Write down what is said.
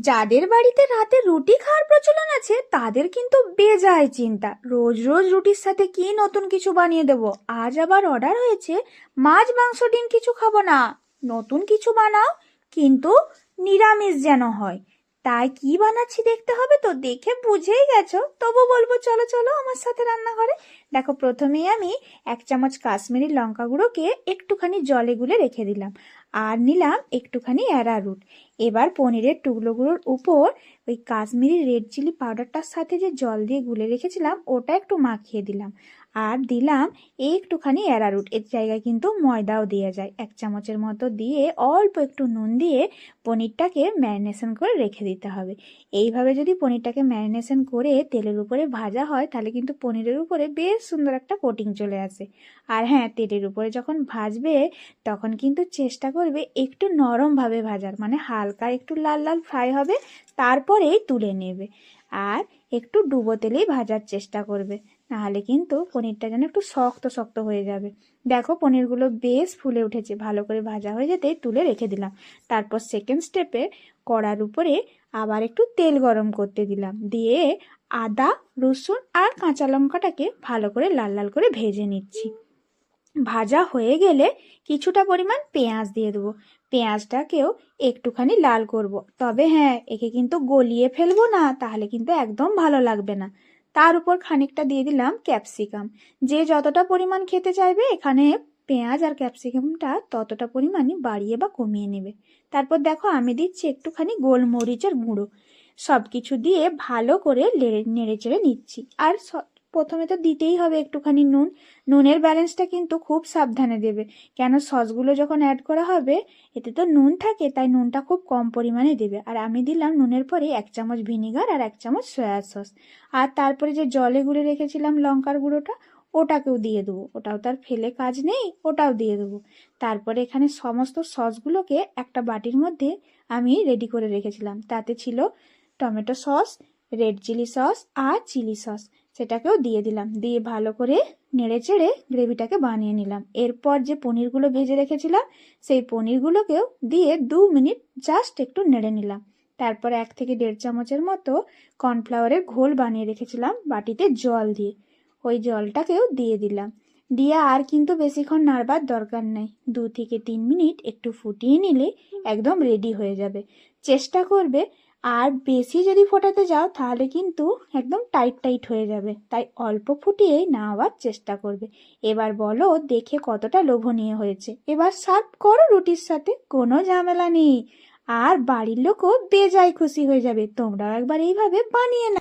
যাদের বাড়িতে রাতে রুটি খাওয়ার প্রচলন আছে, তাদের কিন্তু বেজায় চিন্তা। রোজ রোজ রুটির সাথে কি নতুন কিছু বানিয়ে দেব? আজ আবার অর্ডার হয়েছে, মাছ, মাংস, ডিম কিছু খাব না। নতুন কিছু বানাও, কিন্তু নিরামিষ যেন হয়। তাই কি বানাচ্ছি দেখতে হবে তো? দেখে বুঝেই গেছো। তবু বলব, চলো চলো আমার সাথে রান্নাঘরে। দেখো, প্রথমেই আমি এক চামচ কাশ্মীরি লঙ্কা গুঁড়োকে একটুখানি জলে গুলে রেখে দিলাম। আর নিলাম একটুখানি অ্যারারুট। এবার পনিরের টুকরোগুলোর উপর ওই কাশ্মীরি রেড চিলি পাউডারটার সাথে যে জল দিয়ে গুলে রেখেছিলাম, ওটা একটু মাখিয়ে দিলাম। আর দিলাম একটুখানি অ্যারারুট। এর জায়গায় কিন্তু ময়দাও দেওয়া যায়। এক চামচের মতো দিয়ে অল্প একটু নুন দিয়ে পনিরটাকে ম্যারিনেশন করে রেখে দিতে হবে। এইভাবে যদি পনিরটাকে ম্যারিনেশন করে তেলের উপরে ভাজা হয়, তাহলে কিন্তু পনিরের উপরে বেশ সুন্দর একটা কোটিং চলে আসে। আর হ্যাঁ তেলের উপরে যখন ভাজবে, তখন কিন্তু চেষ্টা করবে একটু নরমভাবে ভাজার মানে হালকা একটু লাল লাল ফ্রাই হবে, তারপরেই তুলে নেবে। আর একটু ডুবো তেলেই ভাজার চেষ্টা করবে, নাহলে কিন্তু পনিরটা যেন একটু শক্ত শক্ত হয়ে যাবে। দেখো পনিরগুলো বেশ ফুলে উঠেছে, ভালো করে ভাজা হয়ে যেতেই তুলে রেখে দিলাম। তারপর সেকেন্ড স্টেপে কড়ার উপরে আবার একটু তেল গরম করতে দিলাম। দিয়ে আদা, রসুন আর কাঁচা লঙ্কাটাকে ভালো করে লাল লাল করে ভেজে নিচ্ছি। ভাজা হয়ে গেলে কিছুটা পরিমাণ পেঁয়াজ দিয়ে দেবো। পেঁয়াজটাকেও একটুখানি লাল করব। তবে হ্যাঁ একে কিন্তু গলিয়ে ফেলব না, তাহলে কিন্তু একদম ভালো লাগবে না। তার উপর খানিকটা দিয়ে দিলাম ক্যাপসিকাম। যে যতটা পরিমাণ খেতে চাইবে, এখানে পেঁয়াজ আর ক্যাপসিকামটা ততটা পরিমাণই বাড়িয়ে বা কমিয়ে নেবে। তারপর দেখো, আমি দিচ্ছি একটুখানি গোলমরিচের গুঁড়ো। সব কিছু দিয়ে ভালো করে নেড়ে চেড়ে নিচ্ছি। আর প্রথমে তো দিতেই হবে একটুখানি নুন। নুনের ব্যালেন্সটা কিন্তু খুব সাবধানে দেবে। কেন সসগুলো যখন অ্যাড করা হবে, এতে তো নুন থাকে, তাই নুনটা খুব কম পরিমাণে দেবে। আর আমি দিলাম নুনের পরে এক চামচ ভিনিগার আর এক চামচ সয়া সস আর তারপরে যে জলে গুলে রেখেছিলাম লঙ্কার গুঁড়োটা, ওটাকেও দিয়ে দেবো। ওটাও তার ফেলে কাজ নেই, ওটাও দিয়ে দেবো। তারপরে এখানে সমস্ত সসগুলোকে একটা বাটির মধ্যে আমি রেডি করে রেখেছিলাম। তাতে ছিল tomato sauce red chilli sauce আর চিলি সস সেটাকেও দিয়ে দিলাম। দিয়ে ভালো করে নেড়ে চেড়ে গ্রেভিটাকে বানিয়ে নিলাম। এরপর যে পনিরগুলো ভেজে রেখেছিলাম, সেই পনিরগুলোকেও দিয়ে দু মিনিট জাস্ট একটু নেড়ে নিলাম। তারপর এক থেকে দেড় চামচের মতো কর্নফ্লাওয়ারের ঘোল বানিয়ে রেখেছিলাম বাটিতে জল দিয়ে। ওই জলটাকেও দিয়ে দিলাম। দিয়ে আর কিন্তু বেশিক্ষণ নাড়বার দরকার নেই। দু থেকে তিন মিনিট একটু ফুটিয়ে নিলে একদম রেডি হয়ে যাবে। চেষ্টা করবে আর বেশি যদি ফোটাতে যাও, তাহলে কিন্তু একদম টাইট টাইট হয়ে যাবে। তাই অল্প ফুটিয়ে নেওয়ার চেষ্টা করবে। এবার বলো, দেখে কতটা লোভনীয় হয়েছে। এবার সার্ভ করো রুটির সাথে, কোনো ঝামেলা নেই। আর বাড়ির লোকও বেজায় খুশি হয়ে যাবে। তোমরাও একবার এইভাবে বানিয়ে না